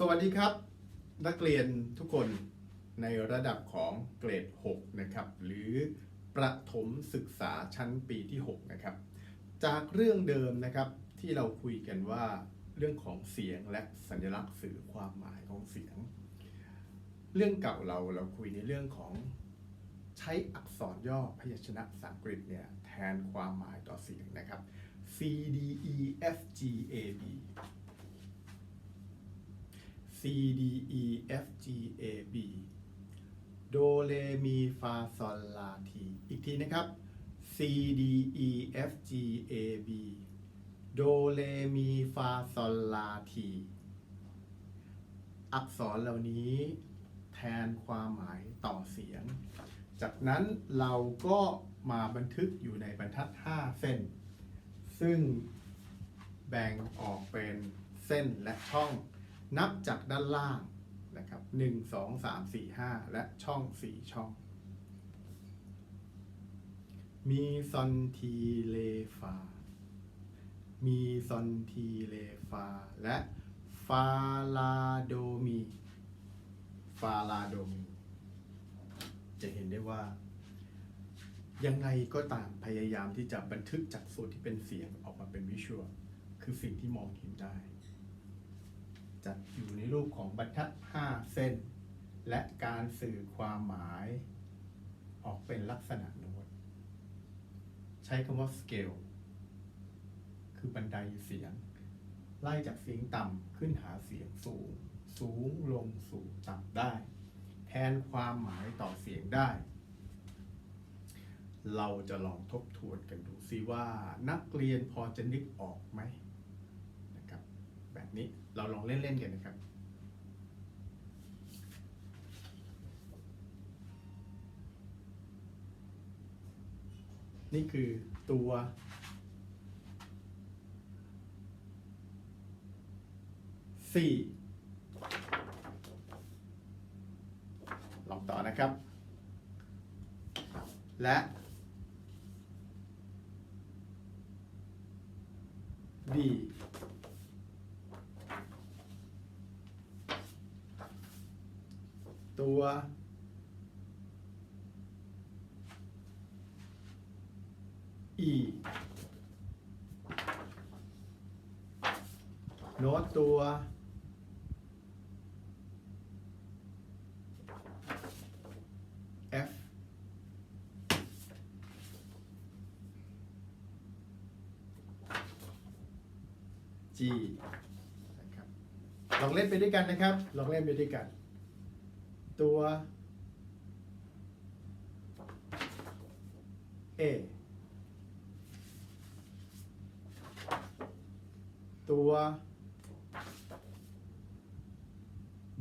สวัสดีครับ นักเรียนทุกคนในระดับของเกรด 6 นะครับ หรือประถมศึกษาชั้นปีที่ 6 นะครับ จากเรื่องเดิมนะครับที่เราคุยกันว่าเรื่องของเสียงและสัญลักษณ์สื่อความหมายของเสียง เรื่องเก่าเราเราคุยในเรื่องของใช้อักษรย่อพยัญชนะภาษาอังกฤษเนี่ยแทนความหมายต่อเสียงนะครับ C D E F G A B C D E F G A B โดเรมีฟาซอลลาที อีกทีนะครับ C D E F G A B โดเรมีฟาซอลลาที อักษรเหล่านี้แทนความหมายต่อเสียง จากนั้นเราก็มาบันทึกอยู่ในบรรทัด 5 เส้น ซึ่งแบ่งออกเป็นเส้นและช่อง นับจากด้านล่างนะครับ1 2 3 4 5และช่อง4ช่อง มีซอนทีเลฟา มีซอนทีเลฟา และฟาลาโดมี ฟาลาโดมี จะเห็นได้ว่า ยังไงก็ตามพยายามที่จะบันทึกจากส่วนที่เป็นเสียงออกมาเป็นวิชวลคือสิ่งที่มองเห็นได้ จัดอยู่ในรูปของบรรทัด 5 เส้น และการสื่อความหมาย ออกเป็นลักษณะโน้ตใช้คำว่า scale คือบันไดเสียง ไล่จากเสียงต่ำขึ้นหาเสียงสูง สูงลงสู่ต่ำได้ แทนความหมายต่อเสียงได้ เราจะลองทบทวนกันดูซิว่านักเรียนพอจะนึกออกไหม แบบนี้ เราลองเล่น ๆ กันนะครับ นี่คือตัวสี่ลองต่อนะครับ และ D ตัว E โน้ตตัว F G นะครับลองเล่นไปด้วยกันนะครับ ลองเล่นไปด้วยกัน ตัว A ตัว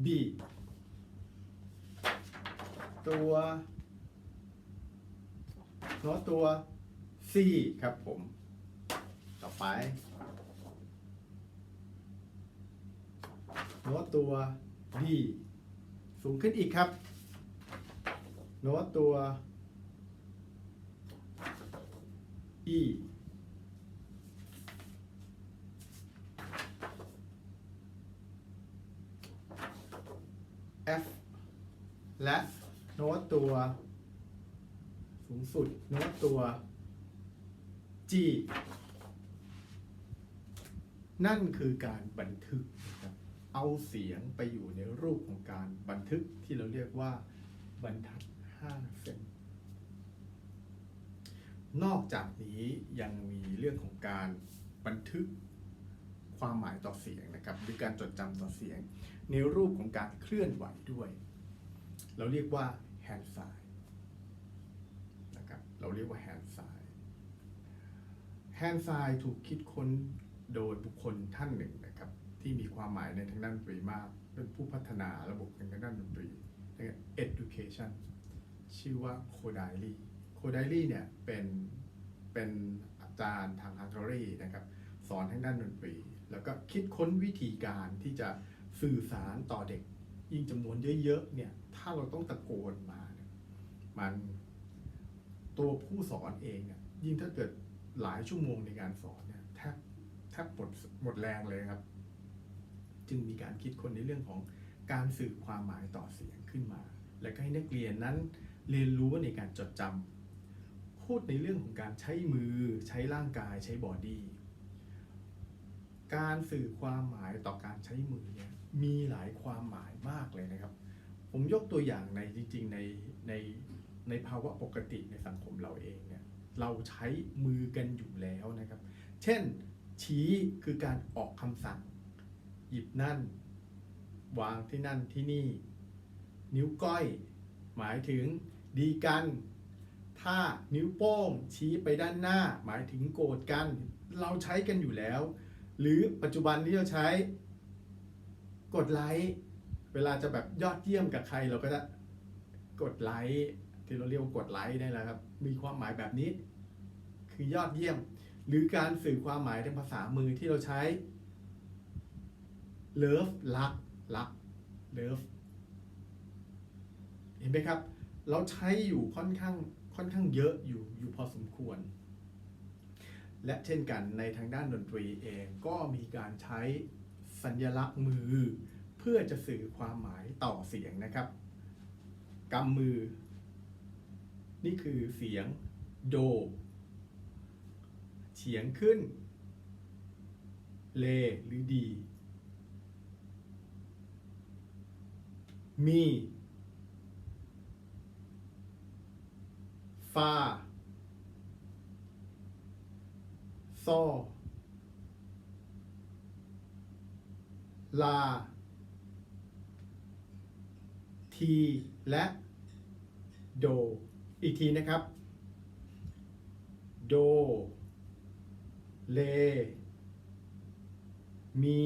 B ตัวน้ตตัว C ครับผม ต่อไปน้ตตัว D สูงขึ้นอีกครับ โน้ตตัว E F และโน้ตตัว สูงสุด โน้ตตัว G นั่นคือการบันทึกนะครับ เอาเสียงไปอยู่ในรูปของการบันทึกที่เราเรียกว่าบรรทัด5เส้นนอกจากนี้ยังมีเรื่องของการบันทึกความหมายต่อเสียงนะครับหรือการจดจำต่อเสียง ในรูปของการเคลื่อนไหวด้วย เราเรียกว่า hand sign นะครับเราเรียกว่า hand sign hand sign ถูกคิดค้นโดยบุคคลท่านหนึ่งนะครับ ที่มีความหมายในทางด้านดนตรีมาก เป็นผู้พัฒนาระบบทางด้านดนตรี education ชื่อว่าโคไดลีโคไดลีเนี่ยเป็นเป็นอาจารย์ทางฮังการีนะครับสอนทางด้านดนตรี แล้วก็คิดค้นวิธีการที่จะสื่อสารต่อเด็ก ยิ่งจำนวนเยอะๆเนี่ยถ้าเราต้องตะโกนมาเนี่ยมันตัวผู้สอนเองเนี่ยยิ่งถ้าเกิดหลายชั่วโมงในการสอนเนี่ยแทบแทบหมดหมดแรงเลยครับ จึงมีการคิดคนในเรื่องของการสื่อความหมายต่อเสียงขึ้นมา และก็ให้นักเรียนนั้นเรียนรู้ในการจดจำพูดในเรื่องของการใช้มือ ใช้ร่างกายใช้บอดี้การสื่อความหมายต่อการใช้มือเนี่ยมีหลายความหมายมากเลยนะครับ ผมยกตัวอย่างในจริงๆในในในภาวะปกติในสังคมเราเองเนี่ยเราใช้มือกันอยู่แล้วนะครับ เช่น ชี้คือการออกคำสั่ง หยิบนั่น วางที่นั่นที่นี่ นิ้วก้อย หมายถึงดีกัน ถ้านิ้วโป้งชี้ไปด้านหน้า หมายถึงโกรธกัน เราใช้กันอยู่แล้ว หรือปัจจุบันที่เราใช้ กดไลค์เวลาจะแบบยอดเยี่ยมกับใครเราก็จะกดไลค์ที่เราเรียกว่ากดไลค์ได้แล้วครับ มีความหมายแบบนี้ คือยอดเยี่ยม หรือการสื่อความหมายทางภาษามือที่เราใช้ love รักรัก love เห็นไหมครับ เราใช้อยู่ค่อนข้างค่อนข้างเยอะอยู่อยู่พอสมควร และเช่นกันในทางด้านดนตรีเองก็มีการใช้สัญลักษณ์มือ เพื่อจะสื่อความหมายต่อเสียงนะครับกำมือ นี่คือเสียงโดเฉียงขึ้น เลหรือดี มีฟาโซลา ที และ โด อีกทีนะครับ โด เล มี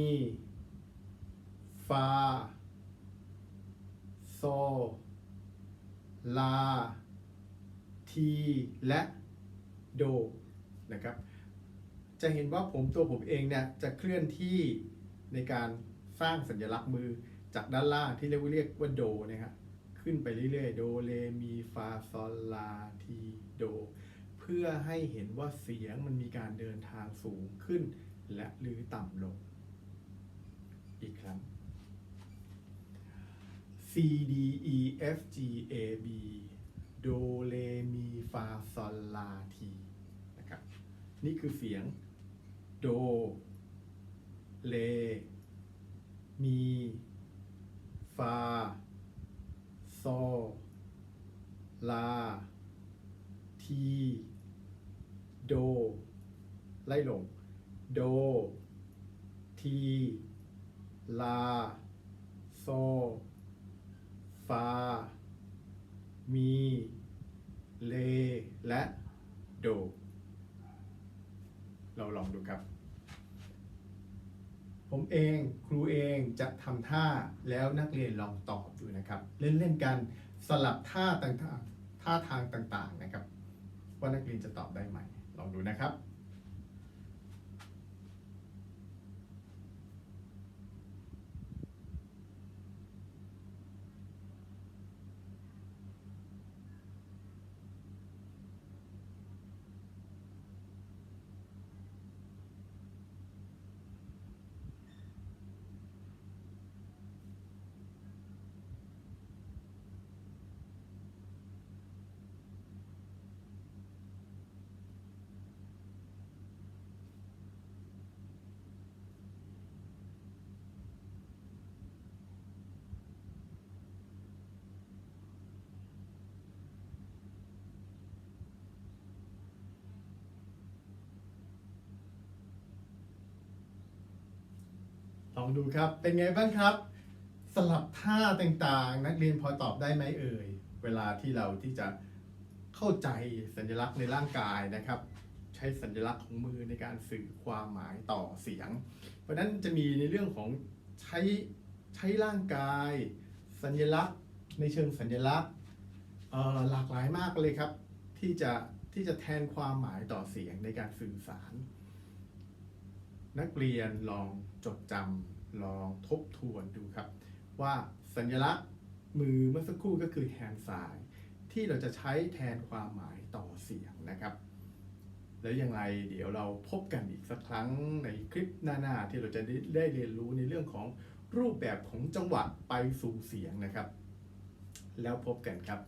ฟา โซ ลา ที และ โด นะครับ จะเห็นว่าผมตัวผมเองเนี่ยจะเคลื่อนที่ในการสร้างสัญลักษณ์มือจากด้านล่างที่เรียกว่าเรียกว่าโดนะครับขึ้นไปเรื่อยๆ โด เล มี ฟา ซอล ลา ที โด เพื่อให้เห็นว่าเสียงมันมีการเดินทางสูงขึ้น และหรือต่ำลง อีกครั้ง C D E F G A B โดเลมีฟาซอลลาทีนะครับนี่คือเสียงโดเลมีฟาโซลา ที โด ไล่ลง โด ที ลา โซา มี เล และ โด เราลองดูครับ ผมเองครูเองจะทำท่าแล้วนักเรียนลองตอบดูนะครับ เล่นๆกันสลับท่าต่างๆท่าทางต่างๆนะครับ ว่านักเรียนจะตอบได้ไหม ลองดูนะครับ องดูครับ เป็นไงบ้างครับ สลับท่าต่างๆ นักเรียนพอตอบได้ไหมเอ่ย เวลาที่เราที่จะเข้าใจสัญลักษณ์ในร่างกายนะครับ ใช้สัญลักษณ์ของมือในการสื่อความหมายต่อเสียง เพราะนั้นจะมีในเรื่องของใช้ใช้ร่างกาย สัญลักษณ์ ในเชิงสัญลักษณ์หลากหลายมากเลยครับ ที่จะที่จะแทนความหมายต่อเสียงในการสื่อสาร นักเรียนลองจดจำลองทบทวนดูครับ ว่าสัญลักษณ์มือเมื่อสักครู่ก็คือ hand sign ที่เราจะใช้แทนความหมายต่อเสียงนะครับ แล้วยังไงเดี๋ยวเราพบกันอีกสักครั้งในคลิปหน้าๆที่เราจะได้ได้เรียนรู้ในเรื่องของรูปแบบของจังหวะไปสู่เสียงนะครับ แล้วพบกันครับ